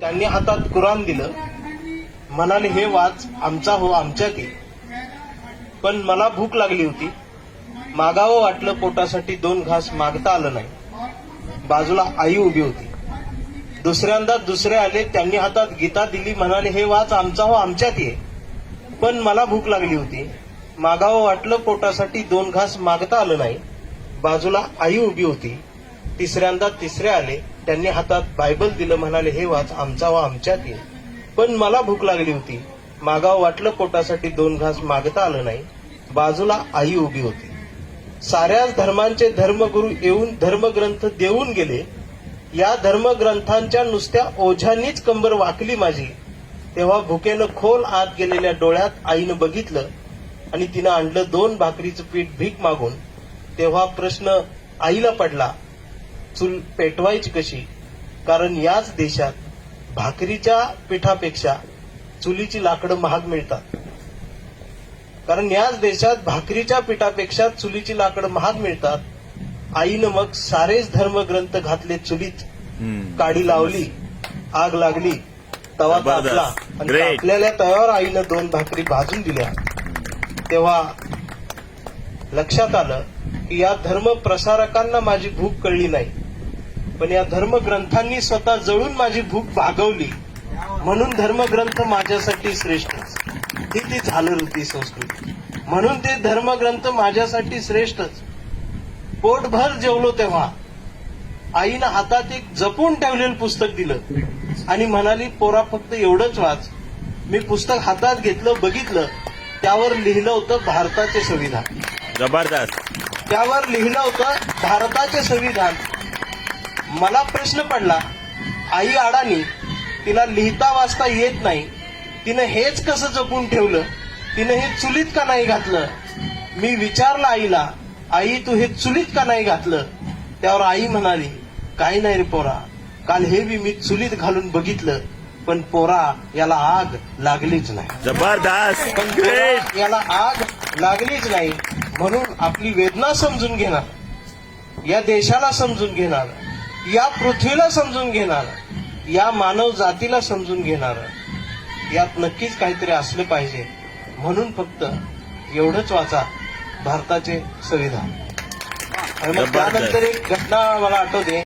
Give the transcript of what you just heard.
त्यांनी हातात कुराण दिलं. म्हणाले हे वाच आमचा हो आमच्यात ये. पण मला भूक लागली होती. मागावं वाटलं पोटासाठी दोन घास मागता आलं नाही. बाजूला आई उभी होती. दुसऱ्यांदा दुसरे आले त्यांनी हातात गीता दिली म्हणाले हे वाच आमचा हो आमच्यात ये. पण मला भूक लागली होती. मागावं वाटलं पोटासाठी दोन घास मागता आलं नाही. बाजूला आई उभी होती. तिसऱ्यांदा तिसरे आले. त्यांनी हातात बायबल दिलं म्हणाले हे वाच आमचा व आमच्यात ये पण मला भूक लागली होती. मागावं वाटलं पोटासाठी दोन घास मागता आलं नाही. बाजूला आई उभी होती. साऱ्याच धर्मांचे धर्मगुरू येऊन धर्मग्रंथ देऊन गेले. या धर्मग्रंथांच्या नुसत्या ओझ्यांनीच कंबर वाकली माझी. तेव्हा भुकेनं खोल आत गेलेल्या डोळ्यात आईनं बघितलं आणि तिनं आणलं दोन भाकरीचं पीठ भीक मागून. तेव्हा प्रश्न आईला पडला चूल पेटवायची कशी कारण याच देशात भाकरीच्या पिठापेक्षा चुलीची लाकडं महाग मिळतात कारण याच देशात भाकरीच्या पिठापेक्षा चुलीची लाकडं महाग मिळतात आईनं मग सारेच धर्मग्रंथ घातले चुलीत. काडी लावली आग लागली तवा. तापला आणि. तापलेल्या तव्यावर आईनं दोन भाकरी भाजून दिल्या तेव्हा लक्षात आलं की या धर्म प्रसारकांना माझी भूक कळली नाही पण या धर्मग्रंथांनी स्वतः जळून माझी भूक भागवली. म्हणून धर्मग्रंथ माझ्यासाठी श्रेष्ठ ही ती झालर होती संस्कृती. म्हणून ते धर्मग्रंथ माझ्यासाठी श्रेष्ठच. पोटभर जेवलो तेव्हा आईनं हातात एक जपून ठेवलेलं पुस्तक दिलं आणि म्हणाली पोरा फक्त एवढंच वाच. मी पुस्तक हातात घेतलं बघितलं. त्यावर लिहिलं होतं भारताचे संविधान. जबरदस्त. त्यावर लिहिलं होतं भारताचे संविधान. मला प्रश्न पडला आई अडाणी तिला लिहिता वाचता येत नाही. तिनं हेच कसं जपून ठेवलं? तिनं हे चुलीत का नाही घातलं? मी विचारलं आईला आई तू हे चुलीत का नाही घातलं? त्यावर आई म्हणाली काही नाही रे पोरा काल हे बी मी चुलीत घालून बघितलं पण पोरा याला आग लागलीच नाही. जबरदस्त. पण याला आग लागलीच नाही म्हणून आपली वेदना समजून घेणार. या देशाला समजून घेणार. या पृथ्वीला समजून घेणार या मानव जातीला समजून घेणार यात नक्कीच काहीतरी असलं पाहिजे. म्हणून फक्त एवढंच वाचा भारताचे संविधान. आणि मग. त्यानंतर एक घटना मला आठवते.